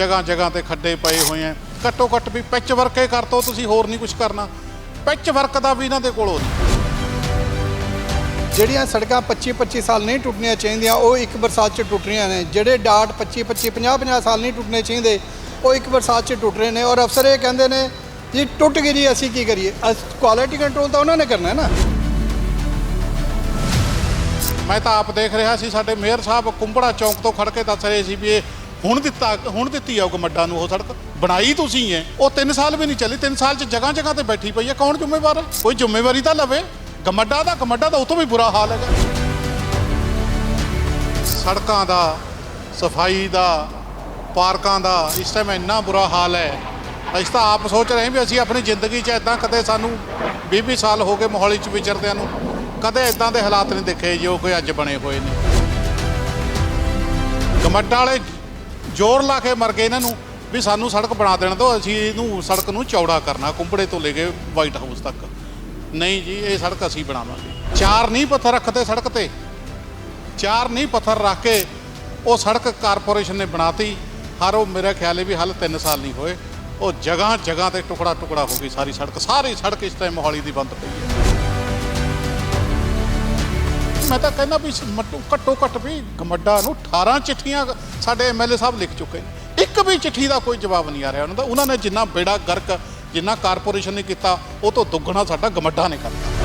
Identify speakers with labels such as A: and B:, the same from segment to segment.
A: ਜਗ੍ਹਾ ਜਗ੍ਹਾ ਤੇ ਖੱਡੇ ਪਏ ਹੋਏ ਆ ਘੱਟੋ ਘੱਟ ਵੀ ਪਿੱਚ ਵਰਕ ਹੀ ਕਰ ਤੋ ਤੁਸੀਂ ਹੋਰ ਨਹੀਂ ਕੁਝ ਕਰਨਾ। ਪਿੱਚ ਵਰਕ ਦਾ ਵੀ ਇਹਨਾਂ ਦੇ ਕੋਲੋਂ ਨਹੀਂ।
B: ਜਿਹੜੀਆਂ ਸੜਕਾਂ 25 25 ਸਾਲ ਨਹੀਂ ਟੁੱਟਣੀਆਂ ਚਾਹੀਦੀਆਂ ਉਹ ਇੱਕ ਬਰਸਾਤ 'ਚ ਟੁੱਟ ਰਹੀਆਂ ਨੇ। ਜਿਹੜੇ ਡਾਟ 25 25 50 50 ਸਾਲ ਨਹੀਂ ਟੁੱਟਣੇ ਚਾਹੀਦੇ ਉਹ ਇੱਕ ਬਰਸਾਤ 'ਚ ਟੁੱਟ ਰਹੇ ਨੇ। ਔਰ ਅਫਸਰ ਇਹ ਕਹਿੰਦੇ ਨੇ ਜੀ ਟੁੱਟ ਗਈ ਜੀ ਅਸੀਂ ਕੀ ਕਰੀਏ? ਕੁਆਲਿਟੀ ਕੰਟਰੋਲ ਤਾਂ ਉਹਨਾਂ ਨੇ ਕਰਨਾ ਹੈ ਨਾ।
A: ਮੈਂ ਤਾਂ ਆਪ ਦੇਖ ਰਿਹਾ ਸੀ ਸਾਡੇ ਮੇਅਰ ਸਾਹਿਬ ਕੁੰਬੜਾ ਚੌਂਕ ਤੋਂ ਖੜ ਕੇ ਦੱਸ ਰਹੇ ਸੀ ਵੀ ਇਹ ਹੁਣ ਦਿੱਤਾ, ਹੁਣ ਦਿੱਤੀ ਆ ਉਹ ਕਮੱਡਾ ਨੂੰ ਉਹ ਸੜਕ। ਬਣਾਈ ਤੁਸੀਂ ਹੈ ਉਹ 3 ਸਾਲ ਵੀ ਨਹੀਂ ਚੱਲੀ 3 ਸਾਲ ਚ ਜਗ੍ਹਾ ਜਗ੍ਹਾ ਤੇ ਬੈਠੀ ਪਈ ਹੈ ਕੌਣ ਜ਼ਿੰਮੇਵਾਰ ਹੈ ਕੋਈ ਜ਼ਿੰਮੇਵਾਰੀ ਤਾਂ ਲਵੇ। ਗਮੱਡਾ ਦਾ ਗਮੱਡਾ ਦਾ ਉਹ ਵੀ ਬੁਰਾ ਹਾਲ ਹੈਗਾ। ਸੜਕਾਂ ਦਾ, ਸਫ਼ਾਈ ਦਾ, ਪਾਰਕਾਂ ਦਾ, ਇਸ ਟਾਈਮ ਇੰਨਾ ਬੁਰਾ ਹਾਲ ਹੈ। ਅਸੀਂ ਤਾਂ ਆਪ ਸੋਚ ਰਹੇ ਵੀ ਅਸੀਂ ਆਪਣੀ ਜ਼ਿੰਦਗੀ 'ਚ ਇਦਾਂ ਕਦੇ ਸਾਨੂੰ 20-20 ਸਾਲ ਹੋ ਗਏ ਮੋਹਾਲੀ 'ਚ ਵਿਚਰਦਿਆਂ ਨੂੰ। ਕਦੇ ਇਦਾਂ ਦੇ ਹਾਲਾਤ ਨਹੀਂ ਦੇਖੇ ਜੋ ਕੋਈ ਅੱਜ ਬਣੇ ਹੋਏ ਨੇ। ਗਮੱਡਾ ਵਾਲੇ ਜ਼ੋਰ ਲਾ ਕੇ ਮਰ ਗਏ ਇਹਨਾਂ ਨੂੰ ਵੀ ਸਾਨੂੰ ਸੜਕ ਬਣਾ ਦੇਣ ਦਿਓ, ਅਸੀਂ ਇਹਨੂੰ ਸੜਕ ਨੂੰ ਚੌੜਾ ਕਰਨਾ, ਕੁੰਬੜੇ ਤੋਂ ਲੈ ਕੇ ਵਾਈਟ ਹਾਊਸ ਤੱਕ। ਨਹੀਂ ਜੀ, ਇਹ ਸੜਕ ਅਸੀਂ ਬਣਾਵਾਂਗੇ। ਚਾਰ ਨਹੀਂ ਪੱਥਰ ਰੱਖਦੇ ਸੜਕ ਤੇ। ਚਾਰ ਨਹੀਂ ਪੱਥਰ ਰੱਖ ਕੇ ਉਹ ਸੜਕ ਕਾਰਪੋਰੇਸ਼ਨ ਨੇ ਬਣਾਤੀ। ਹਰ ਉਹ ਮੇਰਾ ਖਿਆਲ ਹੈ ਵੀ ਹਾਲ 3 ਸਾਲ ਨਹੀਂ ਹੋਏ। ਉਹ ਜਗ੍ਹਾ ਜਗ੍ਹਾ ਤੇ ਟੁਕੜਾ ਟੁਕੜਾ ਹੋ ਗਈ ਸਾਰੀ ਸੜਕ। ਸਾਰੀ ਸੜਕ ਇਸ ਟਾਈਮ ਮੋਹਾਲੀ ਦੀ ਬੰਦ ਪਈ ਹੈ। ਮੈਂ ਤਾਂ ਕਹਿੰਦਾ ਵੀ ਸ- ਘੱਟੋ ਘੱਟ ਵੀ ਗਮੱਡਾ ਨੂੰ 18 ਚਿੱਠੀਆਂ ਸਾਡੇ ਐਮਐਲਏ ਸਾਹਿਬ ਲਿਖ ਚੁੱਕੇ ਨੇ। ਇੱਕ ਵੀ ਚਿੱਠੀ ਦਾ ਕੋਈ ਜਵਾਬ ਨਹੀਂ ਆ ਰਿਹਾ ਉਹਨਾਂ ਦਾ। ਉਹਨਾਂ ਨੇ ਜਿੰਨਾ ਬੇੜਾ ਗਰਕ, ਜਿੰਨਾ ਕਾਰਪੋਰੇਸ਼ਨ ਨੇ ਕੀਤਾ, ਉਹ ਤੋਂ ਦੁੱਗਣਾ ਸਾਡਾ ਗਮੱਡਾ ਨੇ ਕਰਤਾ।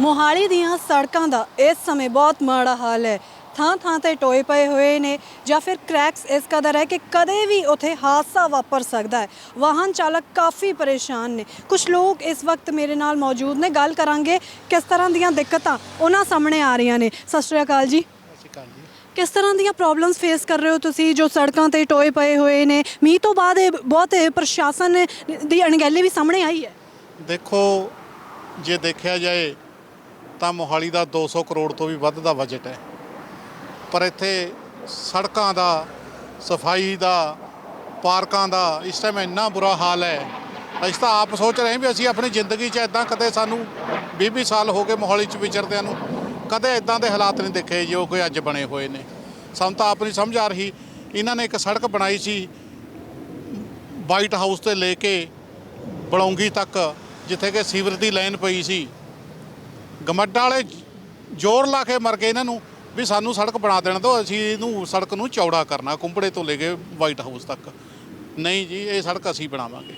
C: ਮੋਹਾਲੀ ਦੀਆਂ ਸੜਕਾਂ ਦਾ ਇਸ ਸਮੇਂ ਬਹੁਤ ਮਾੜਾ ਹਾਲ ਹੈ। ਥਾਂ ਥਾਂ ਤੇ ਟੋਏ ਪਏ ਹੋਏ ਨੇ ਜਾਂ ਫਿਰ ਕ੍ਰੈਕਸ ਇਸ ਕਦਰ ਹੈ ਕਿ ਕਦੇ ਵੀ ਉਥੇ ਹਾਦਸਾ ਵਾਪਰ ਸਕਦਾ ਹੈ। ਵਾਹਨ ਚਾਲਕ ਕਾਫੀ ਪਰੇਸ਼ਾਨ ਨੇ। ਕੁਝ ਲੋਕ ਇਸ ਵਕਤ ਮੇਰੇ ਨਾਲ ਮੌਜੂਦ ਨੇ। ਗੱਲ ਕਰਾਂਗੇ ਕਿਸ ਤਰ੍ਹਾਂ ਦੀਆਂ ਦਿੱਕਤਾਂ ਉਹਨਾਂ ਸਾਹਮਣੇ ਆ ਰਹੀਆਂ ਨੇ। ਸਤਿ ਸ਼੍ਰੀ ਅਕਾਲ ਜੀ। ਕਿਸ ਤਰ੍ਹਾਂ ਦੀਆਂ ਪ੍ਰੋਬਲਮਸ ਫੇਸ ਕਰ ਰਹੇ ਹੋ ਤੁਸੀਂ ਜੋ ਸੜਕਾਂ ਤੇ ਟੋਏ ਪਏ ਹੋਏ ਨੇ? ਮੀਂਹ ਤੋਂ ਬਾਅਦ ਇਹ ਬਹੁਤ ਪ੍ਰਸ਼ਾਸਨ ਦੀ ਅਣਗਹਿਲੀ ਵੀ ਸਾਹਮਣੇ ਆਈ ਹੈ।
A: ਦੇਖੋ ਜੇ ਦੇਖਿਆ ਜਾਏ ਤਾਂ ਮੋਹਾਲੀ ਦਾ 200 ਕਰੋੜ ਤੋਂ ਵੀ ਵੱਧ ਦਾ ਬਜਟ ਹੈ। ਪਰ ਇੱਥੇ ਸੜਕਾਂ ਦਾ, ਸਫ਼ਾਈ ਦਾ, ਪਾਰਕਾਂ ਦਾ ਇਸ ਟਾਈਮ ਇੰਨਾ ਬੁਰਾ ਹਾਲ ਹੈ। ਅਸੀਂ ਤਾਂ ਆਪ ਸੋਚ ਰਹੇ ਵੀ ਅਸੀਂ ਆਪਣੀ ਜ਼ਿੰਦਗੀ 'ਚ ਇਦਾਂ ਕਦੇ ਸਾਨੂੰ 20-20 ਸਾਲ ਹੋ ਗਏ ਮੋਹਾਲੀ 'ਚ ਵਿਚਰਦਿਆਂ ਨੂੰ, ਕਦੇ ਇਦਾਂ ਦੇ ਹਾਲਾਤ ਨਹੀਂ ਦੇਖੇ ਜੋ ਕੋਈ ਅੱਜ ਬਣੇ ਹੋਏ ਨੇ। ਸਾਨੂੰ ਤਾਂ ਆਪ ਨਹੀਂ ਸਮਝ ਆ ਰਹੀ, ਇਹਨਾਂ ਨੇ ਇੱਕ ਸੜਕ ਬਣਾਈ ਸੀ ਵਾਈਟ ਹਾਊਸ 'ਤੇ ਲੈ ਕੇ ਬਲੌਂਗੀ ਤੱਕ, ਜਿੱਥੇ ਕਿ ਸੀਵਰ ਦੀ ਲਾਈਨ ਪਈ ਸੀ। ਗਮੱਡਾ ਵਾਲੇ ਜ਼ੋਰ ਲਾ ਕੇ ਮਰ ਗਏ ਇਹਨਾਂ ਨੂੰ ਵੀ ਸਾਨੂੰ ਸੜਕ ਬਣਾ ਦੇਣ ਦਿਓ, ਅਸੀਂ ਇਹਨੂੰ ਸੜਕ ਨੂੰ ਚੌੜਾ ਕਰਨਾ, ਕੁੰਬੜੇ ਤੋਂ ਲੈ ਕੇ ਵਾਈਟ ਹਾਊਸ ਤੱਕ। ਨਹੀਂ ਜੀ, ਇਹ ਸੜਕ ਅਸੀਂ ਬਣਾਵਾਂਗੇ।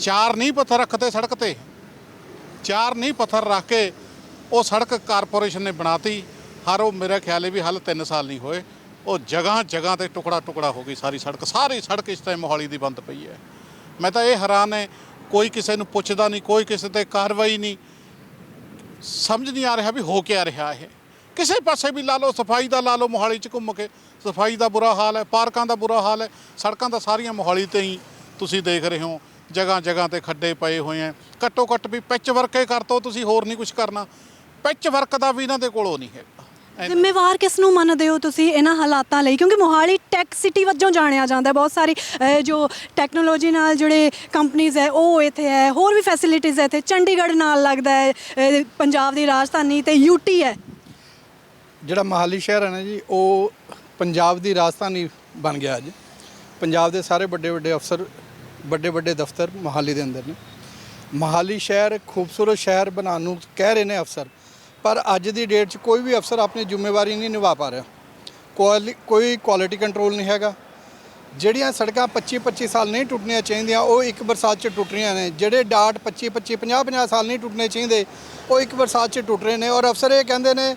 A: ਚਾਰ ਨਹੀਂ ਪੱਥਰ ਰੱਖਦੇ ਸੜਕ ਤੇ। ਚਾਰ ਨਹੀਂ ਪੱਥਰ ਰੱਖ ਕੇ ਉਹ ਸੜਕ ਕਾਰਪੋਰੇਸ਼ਨ ਨੇ ਬਣਾਤੀ। ਹਰ ਉਹ ਮੇਰਾ ਖਿਆਲ ਹੈ ਵੀ ਹਾਲ 3 ਸਾਲ ਨਹੀਂ ਹੋਏ। ਉਹ ਜਗ੍ਹਾ ਜਗ੍ਹਾ ਤੇ ਟੁਕੜਾ ਟੁਕੜਾ ਹੋ ਗਈ ਸਾਰੀ ਸੜਕ। ਸਾਰੀ ਸੜਕ ਇਸ ਟਾਈਮ ਮੋਹਾਲੀ ਦੀ ਬੰਦ ਪਈ ਹੈ। ਮੈਂ ਤਾਂ ਇਹ ਹੈਰਾਨ ਹੈ, ਕੋਈ ਕਿਸੇ ਨੂੰ ਪੁੱਛਦਾ ਨਹੀਂ, ਕੋਈ ਕਿਸੇ ਤੇ ਕਾਰਵਾਈ ਨਹੀਂ। ਸਮਝ ਨਹੀਂ ਆ ਰਿਹਾ ਵੀ ਹੋ ਕੇ ਆ ਰਿਹਾ ਇਹ। ਕਿਸੇ ਪਾਸੇ ਵੀ ਲਾ ਲਓ ਸਫ਼ਾਈ ਦਾ ਲਾ ਲਓ ਮੋਹਾਲੀ 'ਚ ਘੁੰਮ ਕੇ। ਸਫ਼ਾਈ ਦਾ ਬੁਰਾ ਹਾਲ ਹੈ ਪਾਰਕਾਂ ਦਾ ਬੁਰਾ ਹਾਲ ਹੈ ਸੜਕਾਂ ਤਾਂ ਸਾਰੀਆਂ ਮੋਹਾਲੀ ਤੇ ਹੀ ਤੁਸੀਂ ਦੇਖ ਰਹੇ ਹੋ। ਜਗ੍ਹਾ ਜਗ੍ਹਾ ਤੇ ਖੱਡੇ ਪਏ ਹੋਏ ਆ ਘੱਟੋ ਘੱਟ ਵੀ ਪਿੱਚ ਵਰਕ ਹੀ ਕਰ ਤੋ ਤੁਸੀਂ ਹੋਰ ਨਹੀਂ ਕੁਝ ਕਰਨਾ। ਪਿੱਚ ਵਰਕ ਦਾ ਵੀ ਇਹਨਾਂ ਦੇ ਕੋਲੋਂ ਨਹੀਂ ਹੈਗਾ
C: ਜ਼ਿੰਮੇਵਾਰ ਕਿਸ ਨੂੰ ਮੰਨਦੇ ਹੋ ਤੁਸੀਂ ਇਹਨਾਂ ਹਾਲਾਤਾਂ ਲਈ? ਕਿਉਂਕਿ ਮੋਹਾਲੀ ਟੈਕ ਸਿਟੀ ਵਜੋਂ ਜਾਣਿਆ ਜਾਂਦਾ ਹੈ। ਬਹੁਤ ਸਾਰੀ ਅਹ, ਜੋ ਟੈਕਨੋਲੋਜੀ ਨਾਲ ਜਿਹੜੇ ਕੰਪਨੀਆਂ ਹੈ ਉਹ ਇੱਥੇ ਹੈ। ਹੋਰ ਵੀ ਫੈਸਿਲਿਟੀਜ਼ ਹੈ ਇੱਥੇ। ਚੰਡੀਗੜ੍ਹ ਨਾਲ ਲੱਗਦਾ ਹੈ ਅਹ, ਪੰਜਾਬ ਦੀ ਰਾਜਧਾਨੀ ਤੇ ਯੂਟੀ ਹੈ।
B: ਜਿਹੜਾ ਮਹਾਲੀ ਸ਼ਹਿਰ ਹੈ ਨਾ ਜੀ, ਉਹ ਪੰਜਾਬ ਦੀ ਰਾਜਧਾਨੀ ਬਣ ਗਿਆ ਅੱਜ। ਪੰਜਾਬ ਦੇ ਸਾਰੇ ਵੱਡੇ ਵੱਡੇ ਅਫਸਰ, ਵੱਡੇ ਵੱਡੇ ਦਫ਼ਤਰ ਮੋਹਾਲੀ ਦੇ ਅੰਦਰ ਨੇ। ਮੋਹਾਲੀ ਸ਼ਹਿਰ ਖੂਬਸੂਰਤ ਸ਼ਹਿਰ ਬਣਾਉਣ ਨੂੰ ਕਹਿ ਰਹੇ ਨੇ ਅਫਸਰ, ਪਰ ਅੱਜ ਦੀ ਡੇਟ 'ਚ ਕੋਈ ਵੀ ਅਫਸਰ ਆਪਣੀ ਜ਼ਿੰਮੇਵਾਰੀ ਨਹੀਂ ਨਿਭਾ ਪਾ ਰਿਹਾ। ਕੁਆਲੀ, ਕੋਈ ਕੁਆਲਿਟੀ ਕੰਟਰੋਲ ਨਹੀਂ ਹੈਗਾ। ਜਿਹੜੀਆਂ ਸੜਕਾਂ 25 25 ਸਾਲ ਨਹੀਂ ਟੁੱਟਣੀਆਂ ਚਾਹੀਦੀਆਂ, ਉਹ ਇੱਕ ਬਰਸਾਤ 'ਚ ਟੁੱਟ ਰਹੀਆਂ ਨੇ। ਜਿਹੜੇ ਡਾਟ 25 25 50 50 ਸਾਲ ਨਹੀਂ ਟੁੱਟਣੇ ਚਾਹੀਦੇ, ਉਹ ਇੱਕ ਬਰਸਾਤ 'ਚ ਟੁੱਟ ਰਹੇ ਨੇ। ਔਰ ਅਫਸਰ ਇਹ ਕਹਿੰਦੇ ਨੇ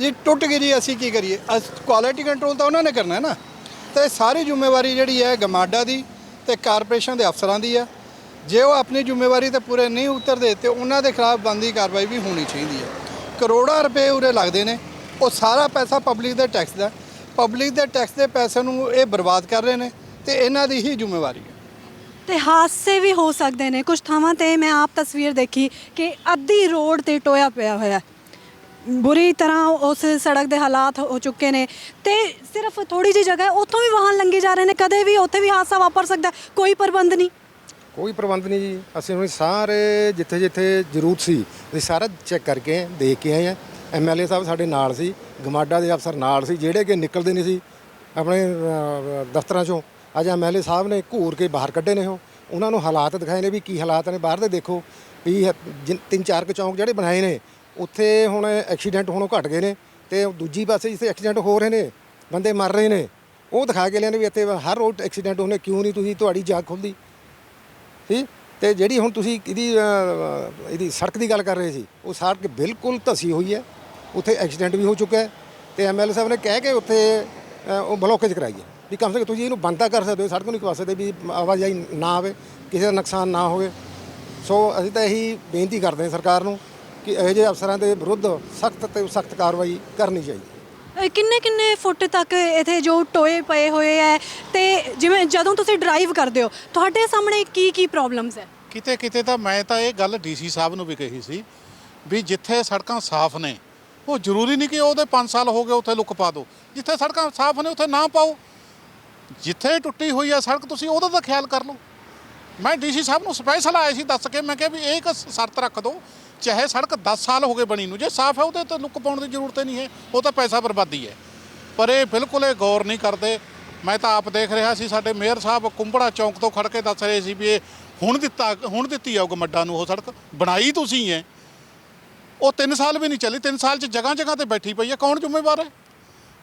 B: ਜੀ ਟੁੱਟ ਗਈ ਜੀ, ਅਸੀਂ ਕੀ ਕਰੀਏ? ਕੁਆਲਿਟੀ ਕੰਟਰੋਲ ਤਾਂ ਉਹਨਾਂ ਨੇ ਕਰਨਾ ਹੈ ਨਾ। ਤੇ ਇਹ ਸਾਰੀ ਜ਼ਿੰਮੇਵਾਰੀ ਜਿਹੜੀ ਹੈ ਗਮਾਡਾ ਦੀ ਤੇ ਕਾਰਪੋਰੇਸ਼ਨ ਦੇ ਅਫਸਰਾਂ ਦੀ ਹੈ ਜੇ ਉਹ ਆਪਣੀ ਜ਼ਿੰਮੇਵਾਰੀ ਤੇ ਪੂਰੇ ਨਹੀਂ ਉਤਰਦੇ ਤੇ ਉਹਨਾਂ ਦੇ ਖਿਲਾਫ ਬੰਦੀ ਕਾਰਵਾਈ ਵੀ ਹੋਣੀ ਚਾਹੀਦੀ ਹੈ। ਕਰੋੜਾਂ ਰੁਪਏ ਉਰੇ ਲੱਗਦੇ ਨੇ। ਉਹ ਸਾਰਾ ਪੈਸਾ ਪਬਲਿਕ ਦੇ ਟੈਕਸ ਦਾ। ਪਬਲਿਕ ਦੇ ਟੈਕਸ ਦੇ ਪੈਸੇ ਨੂੰ ਇਹ ਬਰਬਾਦ ਕਰ ਰਹੇ ਨੇ ਤੇ ਇਹਨਾਂ ਦੀ ਹੀ ਜ਼ਿੰਮੇਵਾਰੀ ਹੈ।
C: ਤੇ ਹਾਦਸੇ ਵੀ ਹੋ ਸਕਦੇ ਨੇ। ਕੁਝ ਥਾਵਾਂ ਤੇ ਮੈਂ ਆਪ ਤਸਵੀਰ ਦੇਖੀ ਕਿ ਅੱਧੀ ਰੋਡ ਤੇ ਟੋਇਆ ਪਿਆ ਹੋਇਆ ਬੁਰੀ ਤਰ੍ਹਾਂ ਉਸ ਸੜਕ ਦੇ ਹਾਲਾਤ ਹੋ ਚੁੱਕੇ ਨੇ ਤੇ ਸਿਰਫ ਥੋੜੀ ਜਿਹੀ ਜਗ੍ਹਾ ਹੈ ਉੱਥੋਂ ਵੀ ਵਾਹਨ ਲੰਘੇ ਜਾ ਰਹੇ ਨੇ ਕਦੇ ਵੀ ਉੱਥੇ ਵੀ ਹਾਦਸਾ ਵਾਪਰ ਸਕਦਾ ਹੈ, ਕੋਈ ਪ੍ਰਬੰਧ ਨਹੀਂ।
D: ਕੋਈ ਪ੍ਰਬੰਧ ਨਹੀਂ ਜੀ। ਅਸੀਂ ਹੁਣ ਸਾਰੇ ਜਿੱਥੇ ਜਿੱਥੇ ਜ਼ਰੂਰਤ ਸੀ ਅਸੀਂ ਸਾਰਾ ਚੈੱਕ ਕਰਕੇ ਦੇਖ ਕੇ ਆਏ ਆ। ਐਮਐਲਏ ਸਾਹਿਬ ਸਾਡੇ ਨਾਲ ਸੀ ਗਮਾਡਾ ਦੇ ਅਫਸਰ ਨਾਲ ਸੀ ਜਿਹੜੇ ਕਿ ਨਿਕਲਦੇ ਨਹੀਂ ਸੀ ਆਪਣੇ ਅਹ, ਦਫ਼ਤਰਾਂ ਚੋਂ। ਅੱਜ ਐਮਐਲਏ ਸਾਹਿਬ ਨੇ ਘੂਰ ਕੇ ਬਾਹਰ ਕੱਢੇ ਨੇ ਉਹ। ਉਹਨਾਂ ਨੂੰ ਹਾਲਾਤ ਦਿਖਾਏ ਨੇ ਵੀ ਕੀ ਹਾਲਾਤ ਨੇ ਬਾਹਰ ਦੇ ਦੇਖੋ ਵੀ ਹ- ਜਿਨ- ਤਿੰਨ ਚਾਰ ਕੁ ਚੌਂਕ ਜਿਹੜੇ ਬਣਾਏ ਨੇ ਉੱਥੇ ਹੁਣ ਐਕਸੀਡੈਂਟ ਹੋਣੋਂ ਘਟ ਗਏ ਨੇ ਤੇ ਦੂਜੀ ਪਾਸੇ ਜਿੱਥੇ ਐਕਸੀਡੈਂਟ ਹੋ ਰਹੇ ਨੇ, ਬੰਦੇ ਮਰ ਰਹੇ ਨੇ, ਉਹ ਦਿਖਾ ਕੇ ਲਿਆਂਦੇ ਵੀ ਇੱਥੇ ਹਰ ਰੋਜ਼ ਐਕਸੀਡੈਂਟ ਹੋਣੇ ਕਿਉਂ ਨਹੀਂ ਤੁਸੀਂ ਤੁਹਾਡੀ ਜਾਗ ਖੁੱਲਦੀ ਠੀਕ? ਤੇ ਜਿਹੜੀ ਹੁਣ ਤੁਸੀਂ ਇਹਦੀ ਇਹਦੀ ਸੜਕ ਦੀ ਗੱਲ ਕਰ ਰਹੇ ਸੀ, ਉਹ ਸੜਕ ਬਿਲਕੁਲ ਧਸੀ ਹੋਈ ਹੈ, ਉੱਥੇ ਐਕਸੀਡੈਂਟ ਵੀ ਹੋ ਚੁੱਕਾ ਹੈ ਤੇ ਐਮਐਲਏ ਸਾਹਿਬ ਨੇ ਕਹਿ ਕੇ ਉੱਥੇ ਉਹ ਬਲੋਕੇਜ ਕਰਾਈ ਹੈ ਵੀ ਕਮ ਸੇ ਕਮ ਤੁਸੀਂ ਇਹਨੂੰ ਬੰਦ ਕਰ ਸਕਦੇ ਹੋ, ਸੜਕ ਨੂੰ ਨਹੀਂ ਖਵਾ ਸਕਦੇ ਵੀ ਆਵਾਜਾਈ ਨਾ ਆਵੇ, ਕਿਸੇ ਦਾ ਨੁਕਸਾਨ ਨਾ ਹੋਵੇ। ਸੋ ਅਸੀਂ ਤਾਂ ਇਹੀ ਬੇਨਤੀ ਕਰਦੇ ਹਾਂ ਸਰਕਾਰ ਨੂੰ ਕਿ ਇਹੋ ਜਿਹੇ ਅਫਸਰਾਂ ਦੇ ਵਿਰੁੱਧ ਸਖਤ ਤੇ ਸਖਤ ਕਾਰਵਾਈ ਕਰਨੀ ਚਾਹੀਦੀ।
C: ਕਿੰਨੇ ਕਿੰਨੇ ਫੁੱਟ ਤੱਕ ਇਥੇ ਜੋ ਟੋਏ ਪਏ ਹੋਏ ਹੈ ਤੇ ਜਿਵੇਂ ਜਦੋਂ ਤੁਸੀਂ ਡਰਾਈਵ ਕਰਦੇ ਹੋ ਤੁਹਾਡੇ ਸਾਹਮਣੇ ਕੀ ਕੀ ਪ੍ਰੋਬਲਮਸ ਹੈ
A: ਕਿਤੇ ਕਿਤੇ ਤਾਂ ਮੈਂ ਤਾਂ ਇਹ ਗੱਲ ਡੀਸੀ ਸਾਹਿਬ ਨੂੰ ਵੀ ਕਹੀ ਸੀ ਵੀ ਜਿੱਥੇ ਸੜਕਾਂ ਸਾਫ਼ ਨੇ ਉਹ ਜ਼ਰੂਰੀ ਨਹੀਂ ਕਿ ਉਹਦੇ 5 ਸਾਲ ਹੋ ਗਏ ਉੱਥੇ ਲੁੱਕ ਪਾ ਦਿਓ। ਜਿੱਥੇ ਸੜਕਾਂ ਸਾਫ਼ ਨੇ ਉੱਥੇ ਨਾ ਪਾਓ। ਜਿੱਥੇ ਟੁੱਟੀ ਹੋਈ ਆ ਸੜਕ ਤੁਸੀਂ ਉਹਦਾ ਤਾਂ ਖਿਆਲ ਕਰ ਲਓ। ਮੈਂ ਡੀਸੀ ਸਾਹਿਬ ਨੂੰ ਸਪੈਸ਼ਲ ਆਇਆ ਸੀ ਦੱਸ ਕੇ ਮੈਂ ਕਿਹਾ ਵੀ ਇਹ ਇੱਕ ਸ਼ਰਤ ਰੱਖ ਦਿਓ ਚਾਹੇ ਸੜਕ 10 ਸਾਲ ਹੋ ਗਏ ਬਣੀ ਨੂੰ, ਜੇ ਸਾਫ਼ ਹੈ ਉਹਦੇ ਤੇ ਲੁੱਕ ਪਾਉਣ ਦੀ ਜ਼ਰੂਰਤ ਹੀ ਨਹੀਂ ਹੈ, ਉਹ ਤਾਂ ਪੈਸਾ ਬਰਬਾਦੀ ਹੈ। ਪਰ ਇਹ ਬਿਲਕੁਲ ਇਹ ਗੌਰ ਨਹੀਂ ਕਰਦੇ। ਮੈਂ ਤਾਂ ਆਪ ਦੇਖ ਰਿਹਾ ਸੀ, ਸਾਡੇ ਮੇਅਰ ਸਾਹਿਬ ਕੁੰਬੜਾ ਚੌਂਕ ਤੋਂ ਖੜ ਕੇ ਦੱਸ ਰਹੇ ਸੀ ਵੀ ਇਹ ਹੁਣ ਦਿੱਤਾ, ਹੁਣ ਦਿੱਤੀ ਆ ਗਮੱਡਾ ਨੂੰ ਉਹ ਸੜਕ। ਬਣਾਈ ਤੁਸੀਂ ਹੈ ਉਹ 3 ਸਾਲ ਵੀ ਨਹੀਂ ਚੱਲੀ 3 ਸਾਲ ਚ ਜਗ੍ਹਾ ਜਗ੍ਹਾ ਤੇ ਬੈਠੀ ਪਈ ਹੈ। ਕੌਣ ਜ਼ਿੰਮੇਵਾਰ ਹੈ?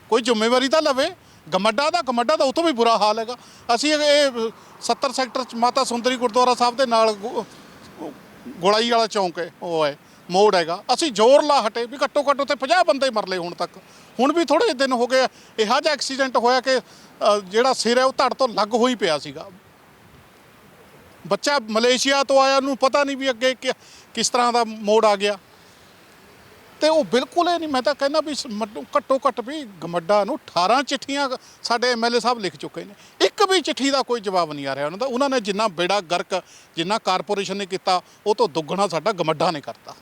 A: ਕੋਈ ਜ਼ਿੰਮੇਵਾਰੀ ਤਾਂ ਲਵੇ। ਗਮੱਡਾ ਦਾ ਗਮੱਡਾ ਦਾ ਉਤੋਂ ਵੀ ਬੁਰਾ ਹਾਲ ਹੈਗਾ। ਅਸੀਂ ਇਹ- ਇਹ 70 ਸੈਕਟਰ ਚ ਮਾਤਾ ਸੁੰਦਰੀ ਗੁਰਦੁਆਰਾ ਸਾਹਿਬ ਦੇ ਨਾਲ ਗੁ- ਗੋਲਾਈ ਵਾਲਾ ਚੌਂਕ ਹੈ ਉਹ ਹੈ ਮੋੜ ਹੈਗਾ। ਅਸੀਂ ਜ਼ੋਰ ਲਾ ਹਟੇ ਵੀ ਘੱਟੋ ਘੱਟ ਉੱਥੇ 50 ਬੰਦੇ ਮਰ ਲਏ ਹੁਣ ਤੱਕ। ਹੁਣ ਵੀ ਥੋੜੇ ਦਿਨ ਹੋ ਗਏ ਇਹੋ ਜਿਹਾ ਐਕਸੀਡੈਂਟ ਹੋਇਆ ਕਿ ਅ, ਜਿਹੜਾ ਸਿਰ ਹੈ ਉਹ ਧੜ ਤੋਂ ਲੱਗ ਹੋਈ ਪਿਆ ਸੀਗਾ। ਬੱਚਾ ਮਲੇਸ਼ੀਆ ਤੋਂ ਆਇਆ ਉਹਨੂੰ ਪਤਾ ਨਹੀਂ ਵੀ ਅੱਗੇ ਕਿ- ਕਿਸ ਤਰ੍ਹਾਂ ਦਾ ਮੋੜ ਆ ਗਿਆ। ਤੇ ਉਹ ਬਿਲਕੁਲ ਇਹ ਨਹੀਂ, ਮੈਂ ਤਾਂ ਕਹਿੰਦਾ ਵੀ ਸ- ਘੱਟੋ ਘੱਟ ਵੀ ਗਮੱਡਾ ਨੂੰ 18 ਚਿੱਠੀਆਂ ਸਾਡੇ ਐਮਐਲਏ ਸਾਹਿਬ ਲਿਖ ਚੁੱਕੇ ਨੇ। ਇੱਕ ਵੀ ਚਿੱਠੀ ਦਾ ਕੋਈ ਜਵਾਬ ਨਹੀਂ ਆ ਰਿਹਾ ਉਹਨਾਂ ਦਾ। ਉਹਨਾਂ ਨੇ ਜਿੰਨਾ ਬੇੜਾ ਗਰਕ ਜਿੰਨਾ ਕਾਰਪੋਰੇਸ਼ਨ ਨੇ ਕੀਤਾ, ਉਹ ਤੋਂ ਦੁੱਗਣਾ ਸਾਡਾ ਗਮੱਡਾ ਨੇ ਕਰਤਾ।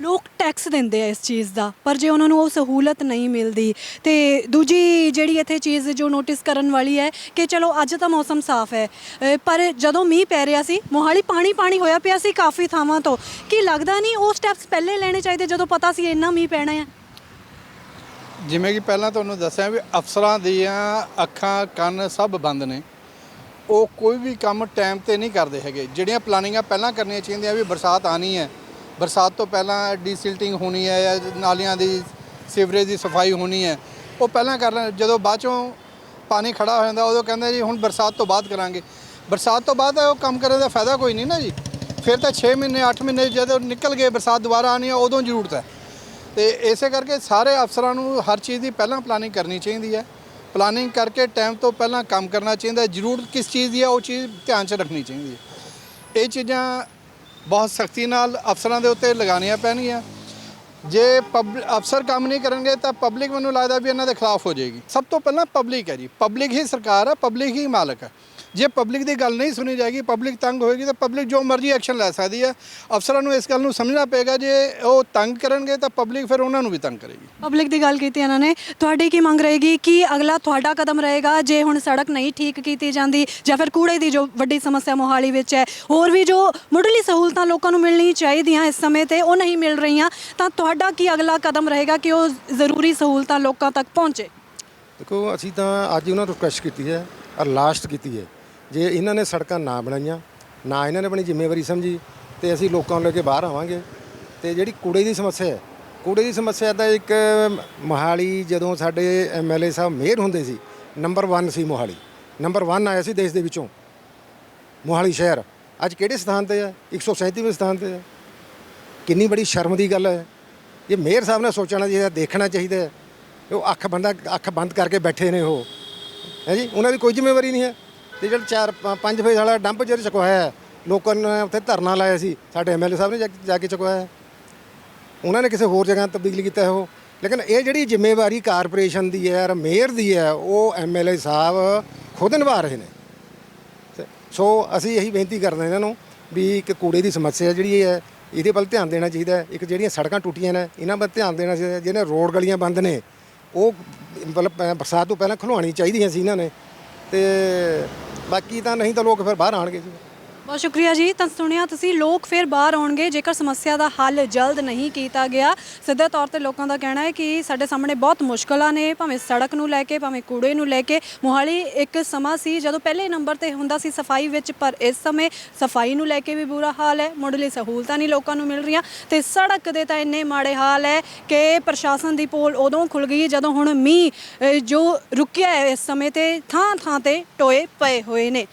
C: ਲੋਕ ਟੈਕਸ ਦਿੰਦੇ ਆ ਇਸ ਚੀਜ਼ ਦਾ ਪਰ ਜੇ ਉਹਨਾਂ ਨੂੰ ਉਹ ਸਹੂਲਤ ਨਹੀਂ ਮਿਲਦੀ ਤੇ ਦੂਜੀ ਜਿਹੜੀ ਇੱਥੇ ਚੀਜ਼ ਜੋ ਨੋਟਿਸ ਕਰਨ ਵਾਲੀ ਹੈ ਕਿ ਚਲੋ ਅੱਜ ਤਾਂ ਮੌਸਮ ਸਾਫ਼ ਹੈ ਅ, ਪਰ ਜਦੋਂ ਮੀਂਹ ਪੈ ਰਿਹਾ ਸੀ ਮੋਹਾਲੀ ਪਾਣੀ ਪਾਣੀ ਹੋਇਆ ਪਿਆ ਸੀ ਕਾਫੀ ਥਾਵਾਂ ਤੋਂ ਕੀ ਲੱਗਦਾ ਨਹੀਂ ਉਹ ਸਟੈਪਸ ਪਹਿਲੇ ਲੈਣੇ ਚਾਹੀਦੇ ਜਦੋਂ ਪਤਾ ਸੀ ਇੰਨਾ ਮੀਂਹ ਪੈਣਾ ਹੈ?
B: ਜਿਵੇਂ ਕਿ ਪਹਿਲਾਂ ਤੁਹਾਨੂੰ ਦੱਸਿਆ ਵੀ ਅਫਸਰਾਂ ਦੀਆਂ ਅੱਖਾਂ ਕੰਨ ਸਭ ਬੰਦ ਨੇ। ਉਹ ਕੋਈ ਵੀ ਕੰਮ ਟਾਈਮ ਤੇ ਨਹੀਂ ਕਰਦੇ ਹੈਗੇ। ਜਿਹੜੀਆਂ ਪਲਾਨਿੰਗਾਂ ਪਹਿਲਾਂ ਕਰਨੀਆਂ ਚਾਹੀਦੀਆਂ ਵੀ ਬਰਸਾਤ ਆਣੀ ਹੈ। ਬਰਸਾਤ ਤੋਂ ਪਹਿਲਾਂ ਡੀਸਿਲਟਿੰਗ ਹੋਣੀ ਹੈ ਜਾਂ ਨਾਲੀਆਂ ਦੀ, ਸੀਵਰੇਜ ਦੀ ਸਫ਼ਾਈ ਹੋਣੀ ਹੈ। ਉਹ ਪਹਿਲਾਂ ਕਰ ਲੈਣ ਜਦੋਂ ਬਾਅਦ ਚੋਂ ਪਾਣੀ ਖੜਾ ਹੋ ਜਾਂਦਾ, ਉਦੋਂ ਕਹਿੰਦੇ ਜੀ ਹੁਣ ਬਰਸਾਤ ਤੋਂ ਬਾਅਦ ਕਰਾਂਗੇ। ਬਰਸਾਤ ਤੋਂ ਬਾਅਦ ਉਹ ਕੰਮ ਕਰਨ ਦਾ ਫਾਇਦਾ ਕੋਈ ਨਹੀਂ ਨਾ ਜੀ। ਫਿਰ ਤਾਂ 6 ਮਹੀਨੇ 8 ਮਹੀਨੇ ਜਦੋਂ ਨਿਕਲ ਗਏ, ਬਰਸਾਤ ਦੁਬਾਰਾ ਆਣੀ ਹੈ, ਉਦੋਂ ਜ਼ਰੂਰਤ ਹੈ। ਤੇ ਇਸੇ ਕਰਕੇ ਸਾਰੇ ਅਫਸਰਾਂ ਨੂੰ ਹਰ ਚੀਜ਼ ਦੀ ਪਹਿਲਾਂ ਪਲਾਨਿੰਗ ਕਰਨੀ ਚਾਹੀਦੀ ਹੈ। ਪਲਾਨਿੰਗ ਕਰਕੇ ਟਾਈਮ ਤੋਂ ਪਹਿਲਾਂ ਕੰਮ ਕਰਨਾ ਚਾਹੀਦਾ ਹੈ। ਜ਼ਰੂਰਤ ਕਿਸ ਚੀਜ਼ ਦੀ ਹੈ, ਉਹ ਚੀਜ਼ ਧਿਆਨ 'ਚ ਰੱਖਣੀ ਚਾਹੀਦੀ ਹੈ। ਇਹ ਚੀਜ਼ਾਂ ਬਹੁਤ ਸਖਤੀ ਨਾਲ ਅਫਸਰਾਂ ਦੇ ਉੱਤੇ ਲਗਾਉਣੀਆਂ ਪੈਣਗੀਆਂ। ਜੇ ਪਬ ਅਫਸਰ ਕੰਮ ਨਹੀਂ ਕਰਨਗੇ ਤਾਂ ਪਬਲਿਕ ਮੈਨੂੰ ਲੱਗਦਾ ਵੀ ਇਹਨਾਂ ਦੇ ਖਿਲਾਫ ਹੋ ਜਾਏਗੀ। ਸਭ ਤੋਂ ਪਹਿਲਾਂ ਪਬਲਿਕ ਹੈ ਜੀ। ਪਬਲਿਕ ਹੀ ਸਰਕਾਰ ਹੈ, ਪਬਲਿਕ ਹੀ ਮਾਲਕ ਹੈ। ਜੇ ਪਬਲਿਕ ਦੀ ਗੱਲ ਨਹੀਂ ਸੁਣੀ ਜਾਏਗੀ ਪਬਲਿਕ ਤੰਗ ਹੋਏਗੀ ਤਾਂ ਪਬਲਿਕ ਜੋ ਮਰਜ਼ੀ ਐਕਸ਼ਨ ਲੈ ਸਕਦੀ ਹੈ। ਅਫਸਰਾਂ ਨੂੰ ਇਸ ਗੱਲ ਨੂੰ ਸਮਝਣਾ ਪਏਗਾ ਜੇ ਉਹ ਤੰਗ ਕਰਨਗੇ ਤਾਂ ਪਬਲਿਕ ਫਿਰ ਉਹਨਾਂ ਨੂੰ ਵੀ ਤੰਗ ਕਰੇਗੀ।
C: ਪਬਲਿਕ ਦੀ ਗੱਲ ਕੀਤੀ ਇਹਨਾਂ ਨੇ ਤੁਹਾਡੀ ਕੀ ਮੰਗ ਰਹੇਗੀ ਕਿ ਅਗਲਾ ਤੁਹਾਡਾ ਕਦਮ ਰਹੇਗਾ ਜੇ ਹੁਣ ਸੜਕ ਨਹੀਂ ਠੀਕ ਕੀਤੀ ਜਾਂਦੀ ਜਾਂ ਫਿਰ ਕੂੜੇ ਦੀ ਜੋ ਵੱਡੀ ਸਮੱਸਿਆ ਮੋਹਾਲੀ ਵਿੱਚ ਹੈ ਹੋਰ ਵੀ ਜੋ ਮੁੱਢਲੀ ਸਹੂਲਤਾਂ ਲੋਕਾਂ ਨੂੰ ਮਿਲਣੀ ਚਾਹੀਦੀਆਂ ਇਸ ਸਮੇਂ ਤੇ ਉਹ ਨਹੀਂ ਮਿਲ ਰਹੀਆਂ ਤਾਂ ਤੁਹਾਡਾ ਕੀ ਅਗਲਾ ਕਦਮ ਰਹੇਗਾ ਕਿ ਉਹ ਜ਼ਰੂਰੀ ਸਹੂਲਤਾਂ ਲੋਕਾਂ ਤੱਕ ਪਹੁੰਚੇ?
D: ਦੇਖੋ ਅਸੀਂ ਤਾਂ ਅੱਜ ਉਹਨਾਂ ਨੂੰ ਰਿਕੁਐਸਟ ਕੀਤੀ ਹੈ ਔਰ ਲਾਸਟ ਕੀਤੀ ਹੈ। ਜੇ ਇਹਨਾਂ ਨੇ ਸੜਕਾਂ ਨਾ ਬਣਾਈਆਂ, ਨਾ ਇਹਨਾਂ ਨੇ ਆਪਣੀ ਜ਼ਿੰਮੇਵਾਰੀ ਸਮਝੀ, ਤੇ ਅਸੀਂ ਲੋਕਾਂ ਨੂੰ ਲੈ ਕੇ ਬਾਹਰ ਆਵਾਂਗੇ। ਤੇ ਜਿਹੜੀ ਕੂੜੇ ਦੀ ਸਮੱਸਿਆ ਹੈ, ਕੂੜੇ ਦੀ ਸਮੱਸਿਆ ਦਾ ਇੱਕ ਮੋਹਾਲੀ ਜਦੋਂ ਸਾਡੇ ਐਮਐਲਏ ਸਾਹਿਬ ਮੇਅਰ ਹੁੰਦੇ ਸੀ, ਨੰਬਰ 1 ਸੀ ਮੋਹਾਲੀ। ਨੰਬਰ 1 ਆਇਆ ਸੀ ਦੇਸ਼ ਦੇ ਵਿੱਚੋਂ, ਮੋਹਾਲੀ ਸ਼ਹਿਰ। ਅੱਜ ਕਿਹੜੇ ਸਥਾਨ ਤੇ ਹੈ? 137ਵੇਂ ਸਥਾਨ ਤੇ ਹੈ। ਕਿੰਨੀ ਬੜੀ ਸ਼ਰਮ ਦੀ ਗੱਲ ਹੈ। ਇਹ ਮੇਅਰ ਸਾਹਿਬ ਨੇ ਸੋਚਣਾ ਚਾਹੀਦਾ, ਦੇਖਣਾ ਚਾਹੀਦਾ ਉਹ ਅੱਖ ਬੰਦਾ ਅੱਖ ਬੰਦ ਕਰਕੇ ਬੈਠੇ ਨੇ ਉਹ। ਹੈ ਜੀ? ਉਹਨਾਂ ਦੀ ਕੋਈ ਜ਼ਿੰਮੇਵਾਰੀ ਨਹੀਂ ਹੈ। ਤੇ ਜਿਹੜਾ ਚਾਰ ਪ- ਪੰਜ ਫੇਜ਼ ਵਾਲਾ ਡੰਪ ਜਿਹੜਾ ਚੁਕਵਾਇਆ ਹੈ, ਲੋਕਾਂ ਨੇ ਉੱਥੇ ਧਰਨਾ ਲਾਇਆ ਸੀ ਸਾਡੇ ਐਮਐਲਏ ਸਾਹਿਬ ਨੇ ਜਾ ਕੇ- ਜਾ ਕੇ ਚੁਕਵਾਇਆ ਹੈ। ਉਹਨਾਂ ਨੇ ਕਿਸੇ ਹੋਰ ਜਗ੍ਹਾ ਤਬਦੀਲ ਕੀਤਾ ਹੈ ਉਹ। ਲੇਕਿਨ ਇਹ ਜਿਹੜੀ ਜ਼ਿੰਮੇਵਾਰੀ ਕਾਰਪੋਰੇਸ਼ਨ ਦੀ ਹੈ ਔਰ ਮੇਅਰ ਦੀ ਹੈ ਉਹ ਐਮਐਲਏ ਸਾਹਿਬ ਖੁਦ ਨਿਭਾ ਰਹੇ ਨੇ। ਤੇ ਸੋ ਅਸੀਂ ਇਹੀ ਬੇਨਤੀ ਕਰਦੇ ਹਾਂ ਇਹਨਾਂ ਨੂੰ ਵੀ ਇੱਕ ਕੂੜੇ ਦੀ ਸਮੱਸਿਆ ਜਿਹੜੀ ਹੈ ਇਹਦੇ ਵੱਲ ਧਿਆਨ ਦੇਣਾ ਚਾਹੀਦਾ ਹੈ। ਇੱਕ ਜਿਹੜੀਆਂ ਸੜਕਾਂ ਟੁੱਟੀਆਂ ਨੇ ਇਹਨਾਂ ਵੱਲ ਧਿਆਨ ਦੇਣਾ ਚਾਹੀਦਾ ਜਿਹੜੇ ਰੋਡ ਗਲੀਆਂ ਬੰਦ ਨੇ ਉਹ ਮਤਲਬ ਪ- ਬਰਸਾਤ ਤੋਂ ਪਹਿਲਾਂ ਖੁਲਵਾਉਣੀ ਚਾਹੀਦੀਆਂ ਸੀ ਇਹਨਾਂ ਨੇ। ਤੇ ਬਾਕੀ ਤਾਂ ਨਹੀਂ ਤਾਂ ਲੋਕ ਫਿਰ ਬਾਹਰ ਆਣਗੇ ਜੀ।
C: ਬਹੁਤ ਸ਼ੁਕਰੀਆ ਜੀ। ਤਾਂ ਸੁਣਿਆ ਤੁਸੀਂ ਲੋਕ ਫਿਰ ਬਾਹਰ ਆਉਣਗੇ ਜੇਕਰ ਸਮੱਸਿਆ ਦਾ ਹੱਲ ਜਲਦ ਨਹੀਂ ਕੀਤਾ ਗਿਆ। ਸਿੱਧੇ ਤੌਰ ਤੇ ਲੋਕਾਂ ਦਾ ਕਹਿਣਾ ਹੈ ਕਿ ਸਾਡੇ ਸਾਹਮਣੇ ਬਹੁਤ ਮੁਸ਼ਕਲਾਂ ਨੇ ਭਾਵੇਂ ਸੜਕ ਨੂੰ ਲੈ ਕੇ ਭਾਵੇਂ ਕੂੜੇ ਨੂੰ ਲੈ ਕੇ। ਮੋਹਾਲੀ ਇੱਕ ਸਮਾਂ ਸੀ ਜਦੋਂ ਪਹਿਲੇ ਨੰਬਰ ਤੇ ਹੁੰਦਾ ਸੀ ਸਫ਼ਾਈ ਵਿੱਚ ਪਰ ਇਸ ਸਮੇਂ ਸਫ਼ਾਈ ਨੂੰ ਲੈ ਕੇ ਵੀ ਬੁਰਾ ਹਾਲ ਹੈ। ਮੁੱਢਲੀ ਸਹੂਲਤਾਂ ਨਹੀਂ ਲੋਕਾਂ ਨੂੰ ਮਿਲ ਰਹੀਆਂ। ਤੇ ਸੜਕ ਦੇ ਤਾਂ ਇੰਨੇ ਮਾੜੇ ਹਾਲ ਹੈ ਕਿ ਪ੍ਰਸ਼ਾਸਨ ਦੀ ਪੋਲ ਉਦੋਂ ਖੁੱਲ ਗਈ ਜਦੋਂ ਹੁਣ ਮੀਂਹ ਅਹ, ਜੋ ਰੁਕਿਆ ਹੈ ਇਸ ਸਮੇਂ ਤੇ ਥਾਂ ਥਾਂ ਤੇ ਟੋਏ ਪਏ ਹੋਏ ਨੇ।